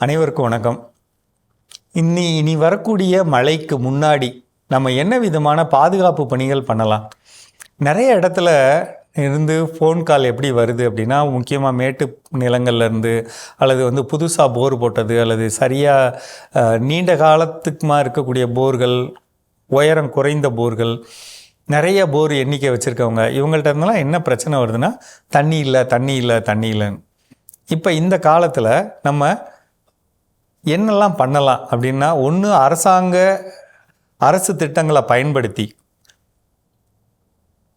அனைவருக்கும் வணக்கம். இன்னி இனி வரக்கூடிய மழைக்கு முன்னாடி நம்ம என்ன விதமான பாதுகாப்பு பணிகள் பண்ணலாம்? நிறைய இடத்துல இருந்து ஃபோன் கால் எப்படி வருது அப்படின்னா முக்கியமாக மேட்டு நிலங்கள்லேருந்து அல்லது வந்து புதுசாக போர் போட்டது அல்லது சரியாக நீண்ட காலத்துக்குமா இருக்கக்கூடிய போர்கள் உயரம் குறைந்த போர்கள் நிறைய போர் எண்ணிக்கை வச்சுருக்கவங்க இவங்கள்ட்ட இருந்தெல்லாம் என்ன பிரச்சனை வருதுன்னா தண்ணி இல்லை தண்ணி இல்லை தண்ணி இல்லைன்னு. இப்போ இந்த காலத்தில் நம்ம என்னெல்லாம் பண்ணலாம் அப்படின்னா ஒன்று அரசாங்க அரசு திட்டங்களை பயன்படுத்தி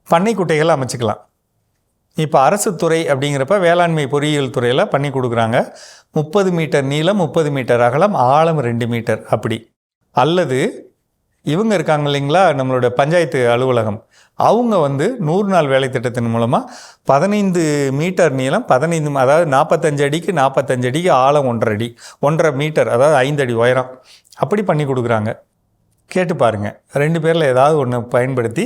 பண்ணை குட்டைகளை இப்போ அரசு துறை அப்படிங்கிறப்ப வேளாண்மை பொறியியல் துறையில் பண்ணி கொடுக்குறாங்க. முப்பது மீட்டர் நீளம் முப்பது மீட்டர் அகலம் ஆழம் ரெண்டு மீட்டர் அப்படி. அல்லது இவங்க இருக்காங்க இல்லைங்களா நம்மளோட பஞ்சாயத்து அலுவலகம். அவங்க வந்து நூறு நாள் வேலை திட்டத்தின் மூலமாக பதினைந்து மீட்டர் நீளம் பதினைந்து அதாவது நாற்பத்தஞ்சு அடிக்கு நாற்பத்தஞ்சு அடிக்கு ஆழம் ஒன்றரை அடி ஒன்றரை மீட்டர் அதாவது ஐந்து அடி உயரம். அப்படி பண்ணி கொடுக்குறாங்க. கேட்டு பாருங்கள் ரெண்டு பேரில் ஏதாவது ஒன்று பயன்படுத்தி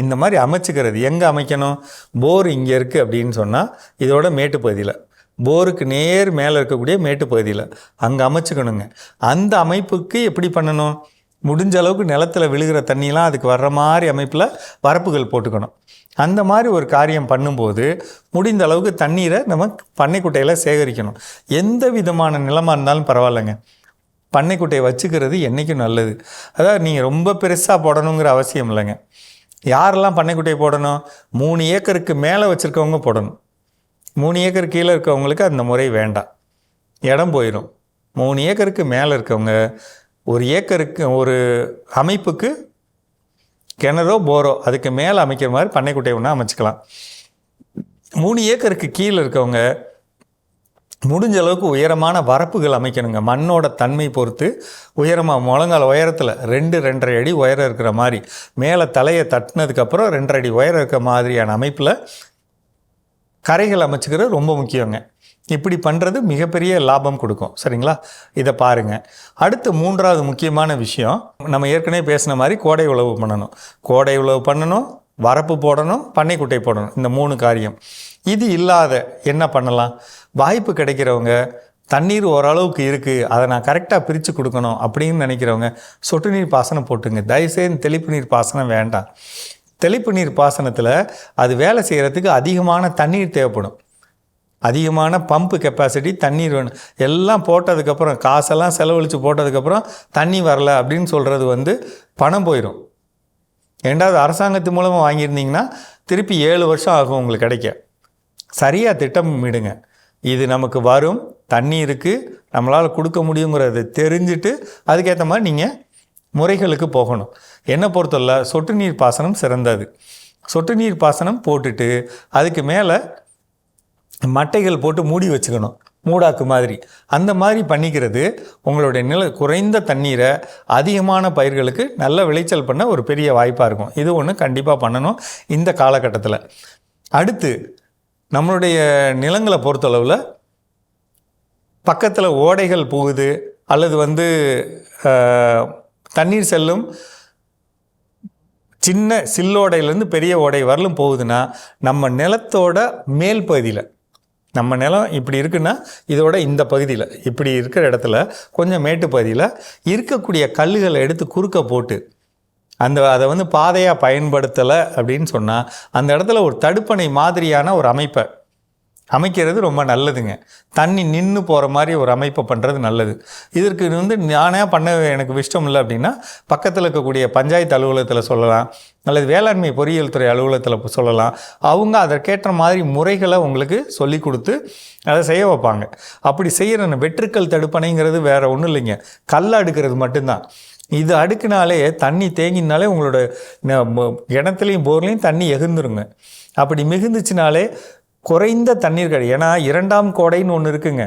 இந்த மாதிரி அமைச்சுக்கிறது. எங்கே அமைக்கணும்? போர் இங்கே இருக்குது அப்படின்னு சொன்னால் இதோட மேட்டுப்பகுதியில் போருக்கு நேர் மேலே இருக்கக்கூடிய மேட்டுப்பகுதியில் அங்கே அமைச்சுக்கணுங்க. அந்த அமைப்புக்கு எப்படி பண்ணணும்? முடிஞ்ச அளவுக்கு நிலத்தில் விழுகிற தண்ணியெலாம் அதுக்கு வர்ற மாதிரி அமைப்பில் வரப்புகள் போட்டுக்கணும். அந்த மாதிரி ஒரு காரியம் பண்ணும்போது முடிந்த அளவுக்கு தண்ணீரை நம்ம பண்ணைக்குட்டையில் சேகரிக்கணும். எந்த விதமான நிலமாக இருந்தாலும் பரவாயில்லைங்க. பண்ணைக்குட்டையை வச்சுக்கிறது என்றைக்கும் நல்லது. அதாவது நீங்கள் ரொம்ப பெருசாக போடணுங்கிற அவசியம் இல்லைங்க. யாரெல்லாம் பண்ணைக்குட்டையை போடணும்? மூணு ஏக்கருக்கு மேலே வச்சுருக்கவங்க போடணும். மூணு ஏக்கர் கீழே இருக்கவங்களுக்கு அந்த முறை வேண்டாம். இடம் போயிடும் மூணு ஏக்கருக்கு மேலே இருக்கவங்க ஒரு ஏக்கருக்கு ஒரு அமைப்புக்கு கிணறோ போரோ அதுக்கு மேலே அமைக்கிற மாதிரி பண்ணைக்குட்டை ஒன்று அமைச்சிக்கலாம். மூணு ஏக்கருக்கு கீழே இருக்கவங்க முடிஞ்ச அளவுக்கு உயரமான வரப்புகள் அமைக்கணுங்க. மண்ணோட தன்மை பொறுத்து உயரமாக முழங்கால் உயரத்தில் ரெண்டு ரெண்டரை அடி உயரம் இருக்கிற மாதிரி மேலே தலையை தட்டினதுக்கப்புறம் ரெண்டரை அடி உயரம் இருக்கிற மாதிரியான அமைப்பில் கரைகள் அமைச்சுக்கிறது ரொம்ப முக்கியங்க. இப்படி பண்ணுறது மிகப்பெரிய லாபம் கொடுக்கும். சரிங்களா? இதை பாருங்கள் அடுத்து மூன்றாவது முக்கியமான விஷயம் நம்ம ஏற்கனவே பேசின மாதிரி கோடை உழவு பண்ணணும். கோடை உழவு பண்ணணும் வரப்பு போடணும் பண்ணைக்குட்டை போடணும். இந்த மூணு காரியம். இது இல்லாத என்ன பண்ணலாம்? வாய்ப்பு கிடைக்கிறவங்க தண்ணீர் ஓரளவுக்கு இருக்குது அதை நான் கரெக்டாக பிரித்து கொடுக்கணும் அப்படின்னு நினைக்கிறவங்க சொட்டு நீர் பாசனம் போட்டுங்க. தயவுசெய்து தெளிப்பு நீர் பாசனம் வேண்டாம். தெளிப்பு நீர் பாசனத்தில் அது வேலை செய்கிறதுக்கு அதிகமான தண்ணீர் தேவைப்படும். அதிகமான பம்பு கெப்பாசிட்டி தண்ணீர் வேணும். எல்லாம் போட்டதுக்கப்புறம் காசெல்லாம் செலவழித்து போட்டதுக்கப்புறம் தண்ணி வரல அப்படின்னு சொல்கிறது வந்து பணம் போயிடும் ரெண்டாவது அரசாங்கத்து மூலமாக வாங்கியிருந்தீங்கன்னா திருப்பி ஏழு வருஷம் ஆகும் உங்களுக்கு கிடைக்க. சரியாக திட்டமிடுங்க இது நமக்கு வரும் தண்ணி இருக்குது நம்மளால் கொடுக்க முடியுங்கிறத தெரிஞ்சுட்டு அதுக்கேற்ற மாதிரி நீங்கள் முறைகளுக்கு போகணும். என்னை பொறுத்தவரை சொட்டு நீர் பாசனம் சிறந்தது. சொட்டு நீர் பாசனம் போட்டுட்டு அதுக்கு மேலே மட்டைகள் போட்டு மூடி வச்சுக்கணும். மூடாக்கு மாதிரி. அந்த மாதிரி பண்ணிக்கிறது உங்களுடைய நில குறைந்த தண்ணீரை அதிகமான பயிர்களுக்கு நல்ல விளைச்சல் பண்ண ஒரு பெரிய வாய்ப்பாக இருக்கும். இது ஒன்று கண்டிப்பாக பண்ணணும் இந்த காலகட்டத்தில். அடுத்து நம்மளுடைய நிலங்களை பொறுத்தளவில் பக்கத்தில் ஓடைகள் போகுது அல்லது வந்து தண்ணீர் செல்லும் சின்ன சில்லோடையிலேருந்து பெரிய ஓடை வரலும் போகுதுன்னா நம்ம நிலத்தோட மேல் பகுதியில் நம்ம நிலம் இப்படி இருக்குன்னா இதோட இந்த பகுதியில் இப்படி இருக்கிற இடத்துல கொஞ்சம் மேட்டு பகுதியில் இருக்கக்கூடிய கல்லுகளை எடுத்து குறுக்க போட்டு அந்த அதை வந்து பாதையாக பயன்படுத்தலை அப்படின்னு சொன்னால் அந்த இடத்துல ஒரு தடுப்பணை மாதிரியான ஒரு அமைப்பை அமைக்கிறது ரொம்ப நல்லதுங்க. தண்ணி நின்று போகிற மாதிரி ஒரு அமைப்பை பண்ணுறது நல்லது. இதற்கு வந்து நானே பண்ண எனக்கு இஷ்டம் இல்லை அப்படின்னா பக்கத்தில் இருக்கக்கூடிய பஞ்சாயத்து அலுவலகத்தில் சொல்லலாம் அல்லது வேளாண்மை பொறியியல் துறை அலுவலகத்தில் சொல்லலாம். அவங்க அதற்கேற்ற மாதிரி முறைகளை உங்களுக்கு சொல்லி கொடுத்து அதை செய்ய வைப்பாங்க. அப்படி செய்கிற வெற்றுக்கல் தடுப்பணைங்கிறது வேறு ஒன்றும் இல்லைங்க. கல் அடுக்கிறது மட்டும்தான். இது அடுக்குனாலே தண்ணி தேங்கினாலே உங்களோட ந- ம- கிணத்துலையும் தண்ணி எகுந்துருங்க. அப்படி மிகுந்துச்சுனாலே குறைந்த தண்ணீர் கிடை ஏன்னா இரண்டாம் கோடைன்னு ஒன்று இருக்குங்க.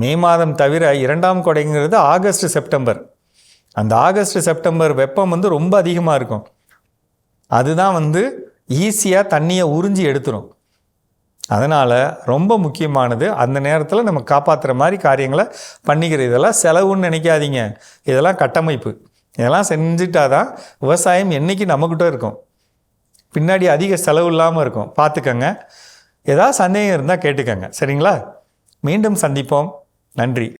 மே மாதம் தவிர இரண்டாம் கோடைங்கிறது ஆகஸ்ட் செப்டம்பர். அந்த ஆகஸ்ட் செப்டம்பர் வெப்பம் வந்து ரொம்ப அதிகமாக இருக்கும். அதுதான் வந்து ஈஸியாக தண்ணியை உறிஞ்சி எடுத்துரும். அதனால் ரொம்ப முக்கியமானது அந்த நேரத்தில் நம்ம காப்பாற்றுற மாதிரி காரியங்களை பண்ணிக்கிற இதெல்லாம் செலவுன்னு நினைக்காதீங்க. இதெல்லாம் கட்டமைப்பு. இதெல்லாம் செஞ்சுட்டா தான் விவசாயம் என்றைக்கு நம்மக்கிட்ட இருக்கும். பின்னாடி அதிக செலவு இல்லாமல் இருக்கும். பார்த்துக்கங்க ஏதாவது சந்தேகம் இருந்தால் கேட்டுக்கங்க. சரிங்களா? மீண்டும் சந்திப்போம். நன்றி.